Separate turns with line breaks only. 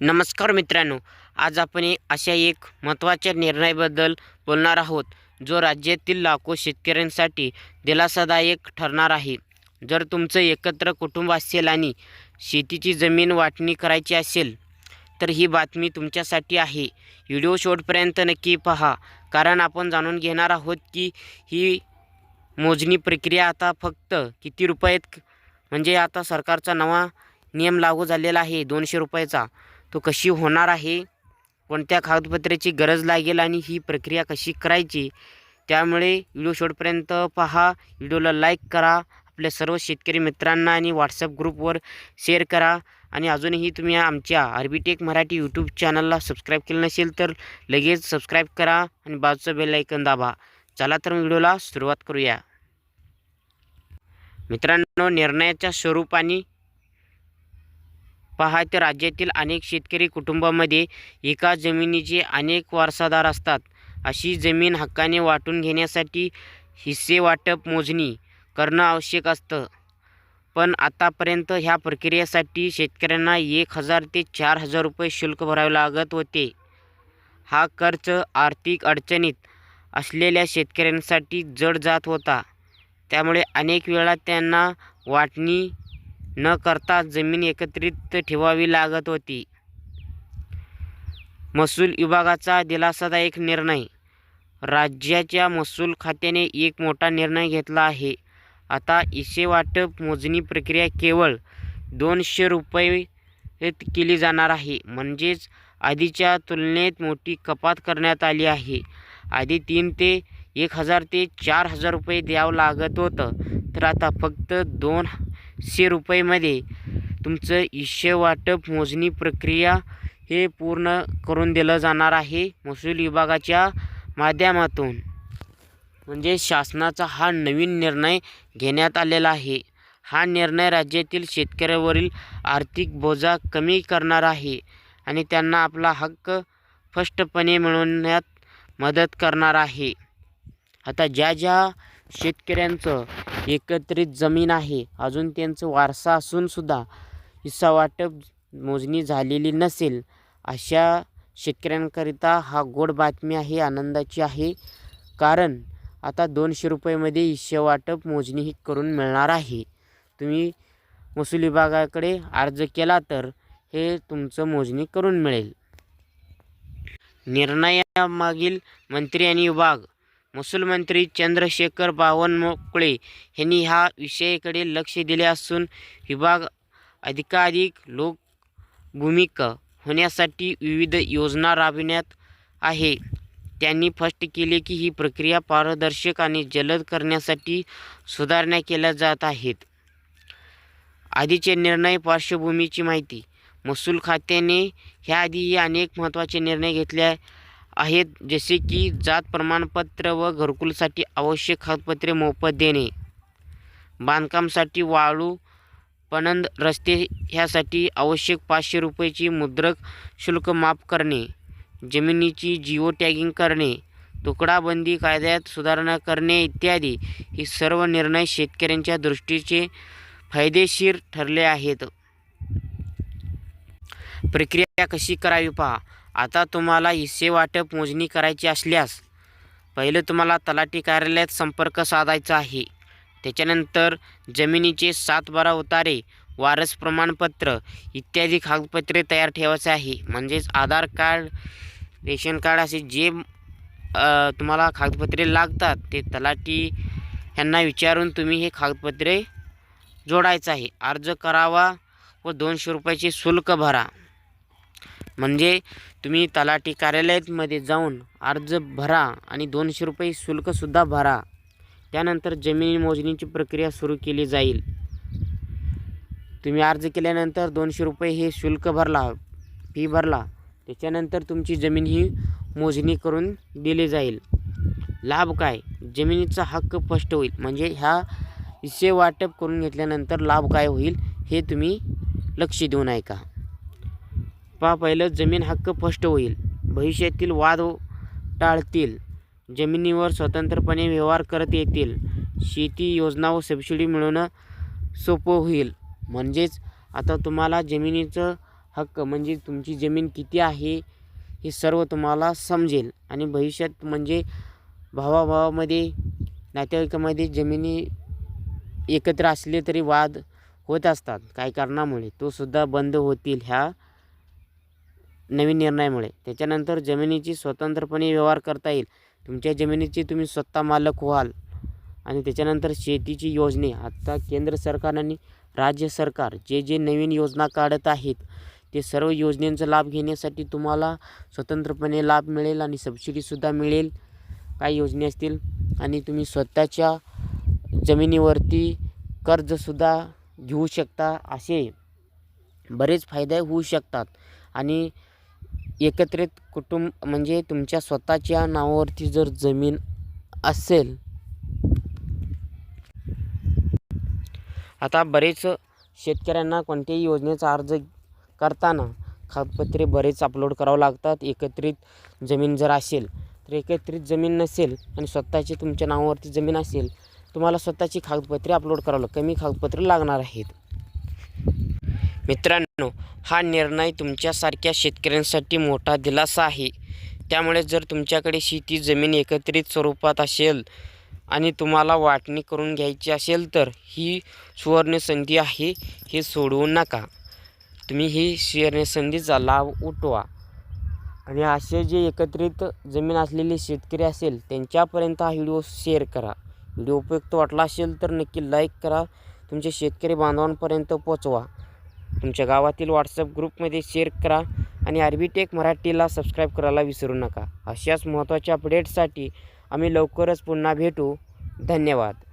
नमस्कार मित्रांनो आज आपण एक अशा एक महत्त्वाच्या निर्णयाबद्दल बोलणार आहोत जो राज्यातील लाखो शेतकऱ्यांसाठी दिलासादायक ठरणार आहे. जर तुमचं एकत्र कुटुंब असेल आणि शेतीची जमीन वाटणी करायची असेल तर ही बातमी तुमच्यासाठी आहे. व्हिडिओ शेवटपर्यंत नक्की पहा कारण आपण जाणून घेणार आहोत की ही मोजणी प्रक्रिया आता फक्त किती रुपयात म्हणजे आता सरकारचा नवा नियम लागू झालेला आहे दोनशे रुपयाचा. तो कशी होणार आहे कोणत्या कागदपत्राची गरज लागेल आणि ही प्रक्रिया कशी करायची त्यामुळे व्हिडिओ शेवटपर्यंत पहा. व्हिडिओला लाईक करा आपल्या सर्व शेतकरी मित्रांना आणि व्हॉट्सअप ग्रुपवर शेअर करा. आणि अजूनही तुम्ही आमच्या आर्बिटेक मराठी यूट्यूब चॅनलला सबस्क्राईब केलं नसेल तर लगेच सबस्क्राईब करा आणि बाजूचं बेलायकन दाबा. चला तर व्हिडिओला सुरुवात करूया. मित्रांनो निर्णयाच्या स्वरूपाने तर राज्यातील अनेक शेतकरी कुटुंबामध्ये एका जमिनीचे अनेक वारसादार असतात. अशी जमीन हक्काने वाटून घेण्यासाठी हिस्से वाटप मोजणी करणं आवश्यक असतं. पण आतापर्यंत ह्या प्रक्रियेसाठी शेतकऱ्यांना एक हजार ते चार हजार रुपये शुल्क भरावे लागत होते. हा खर्च आर्थिक अडचणीत असलेल्या शेतकऱ्यांसाठी जड जात होता. त्यामुळे अनेक वेळा त्यांना वाटणी न करता जमीन एकत्रित ठेवावी लागत होती. महसूल विभागाचा दिलासादायक निर्णय. राज्याच्या महसूल खात्याने एक मोठा निर्णय घेतला आहे. आता इसे वाटप मोजणी प्रक्रिया केवळ दोनशे रुपये केली जाणार आहे. म्हणजेच आधीच्या तुलनेत मोठी कपात करण्यात आली आहे. आधी तीन ते एक हजार ते चार हजार रुपये द्यावं लागत होतं. तर आता फक्त दोन दोनशे रुपयेमध्ये तुमचं इशे वाटप मोजणी प्रक्रिया हे पूर्ण करून दिलं जाणार आहे. महसूल विभागाच्या माध्यमातून. म्हणजे शासनाचा हा नवीन निर्णय घेण्यात आलेला आहे. हा निर्णय राज्यातील शेतकऱ्यावरील आर्थिक बोजा कमी करणार आहे आणि त्यांना आपला हक्क स्पष्टपणे मिळवण्यात मदत करणार आहे. आता ज्या ज्या शेतकऱ्यांचं एकत्रित जमीन आहे अजून त्यांचं वारसा असूनसुद्धा हिस्सा वाटप मोजणी झालेली नसेल अशा शेतकऱ्यांकरिता हा गोड बातमी आहे आनंदाची आहे. कारण आता दोनशे रुपयेमध्ये हिस्से वाटप मोजणी ही करून मिळणार आहे. तुम्ही महसूल विभागाकडे अर्ज केला तर हे तुमचं मोजणी करून मिळेल. निर्णयामागील मंत्री आणि विभाग महसूल मंत्री चंद्रशेखर बावनकुळे यांनी ह्या विषयाकडे लक्ष दिले असून विभाग अधिकाधिक लोकभूमिक होण्यासाठी विविध योजना राबविण्यात आहे. त्यांनी स्पष्ट केले की ही प्रक्रिया पारदर्शक आणि जलद करण्यासाठी सुधारणा केल्या जात आहेत. आधीचे निर्णय पार्श्वभूमीची माहिती. महसूल खात्याने ह्याआधीही अनेक महत्त्वाचे निर्णय घेतले आहेत जसे की जात प्रमाणपत्र व घरकुलसाठी आवश्यक कागदपत्रे मोफत देणे. बांधकामासाठी वाळू पणंद रस्ते ह्यासाठी आवश्यक पाचशे रुपयाची मुद्रक शुल्क माफ करणे. जमिनीची जिओ टॅगिंग करणे तुकडाबंदी कायद्यात सुधारणा करणे इत्यादी. हे सर्व निर्णय शेतकऱ्यांच्या दृष्टीचे फायदेशीर ठरले आहेत. प्रक्रिया कशी करावी पहा. आता तुम्हाला हिस्से वाटप मोजणी करायची असल्यास पहिलं तुम्हाला तलाठी कार्यालयात संपर्क साधायचा आहे. त्याच्यानंतर जमिनीचे सात बारा उतारे वारस प्रमाणपत्र इत्यादी कागदपत्रे तयार ठेवायचे आहे. म्हणजेच आधार कार्ड रेशन कार्ड असे जे तुम्हाला कागदपत्रे लागतात ते तलाठी यांना विचारून तुम्ही हे कागदपत्रे जोडायचं आहे. अर्ज करावा व दोनशे रुपयाचे शुल्क भरा. म्हणजे तुम्ही तलाठी कार्यालयामध्ये जाऊन अर्ज भरा आणि दोनशे रुपये शुल्कसुद्धा भरा. त्यानंतर जमिनी मोजणीची प्रक्रिया सुरू केली जाईल. तुम्ही अर्ज केल्यानंतर दोनशे रुपये हे शुल्क भरला फी भरला. त्याच्यानंतर तुमची जमीन ही मोजणी करून दिली जाईल. लाभ काय? जमिनीचा हक्क स्पष्ट होईल. म्हणजे ह्या हिस्से वाटप करून घेतल्यानंतर लाभ काय होईल हे तुम्ही लक्ष देऊन ऐका. पहा पहिलं जमीन हक्क स्पष्ट होईल. भविष्यातील वाद टाळतील. जमिनीवर स्वतंत्रपणे व्यवहार करत येतील. शेती योजना व सबसिडी मिळवणं सोपं होईल. म्हणजेच आता तुम्हाला जमिनीचं हक्क म्हणजे तुमची जमीन किती आहे हे सर्व तुम्हाला समजेल. आणि भविष्यात म्हणजे भावाभावामध्ये नातेवाईकामध्ये जमिनी एकत्र असले तरी वाद होत असतात. काही कारणामुळे तो सुद्धा बंद होतील ह्या नवीन निर्णयामुळे. त्याच्यानंतर जमिनीची स्वतंत्रपणे व्यवहार करता येईल. तुमच्या जमिनीची तुम्ही स्वतः मालक व्हाल. आणि त्याच्यानंतर शेतीची योजने. आत्ता केंद्र सरकार आणि राज्य सरकार जे जे नवीन योजना काढत आहेत ते सर्व योजनेचा लाभ घेण्यासाठी तुम्हाला स्वतंत्रपणे लाभ मिळेल आणि सबसिडीसुद्धा मिळेल. काही योजने असतील आणि तुम्ही स्वतःच्या जमिनीवरती कर्जसुद्धा घेऊ शकता. असे बरेच फायदे होऊ शकतात. आणि एकत्रित कुटुंब म्हणजे तुमच्या स्वतःच्या नावावरती जर जमीन असेल. आता बरेच शेतकऱ्यांना कोणत्याही योजनेचा अर्ज करताना कागदपत्रे बरेच अपलोड करावं लागतात. एकत्रित जमीन जर असेल तर एकत्रित जमीन नसेल आणि स्वतःची तुमच्या नावावरती जमीन असेल तुम्हाला स्वतःची कागदपत्रे अपलोड करावं लागतं. कमी कागदपत्रे लागणार आहेत. मित्रांनो हा निर्णय तुमच्यासारख्या शेतकऱ्यांसाठी मोठा दिलासा आहे. त्यामुळे जर तुमच्याकडे शेती जमीन एकत्रित स्वरूपात असेल आणि तुम्हाला वाटणी करून घ्यायची असेल तर ही सुवर्णसंधी आहे हे सोडवू नका. तुम्ही ही सुवर्णसंधीचा लाभ उठवा. आणि असे जे एकत्रित जमीन असलेले शेतकरी असेल त्यांच्यापर्यंत हा व्हिडिओ शेअर करा. व्हिडिओ उपयुक्त वाटला असेल तर नक्की लाईक करा. तुमच्या शेतकरी बांधवांपर्यंत पोचवा तुमच्या गावातील व्हॉट्सअप ग्रुपमध्ये शेअर करा आणि आरबी टेक मराठीला सबस्क्राईब करायला विसरू नका. अशाच महत्त्वाच्या अपडेट्ससाठी आम्ही लवकरच पुन्हा भेटू. धन्यवाद.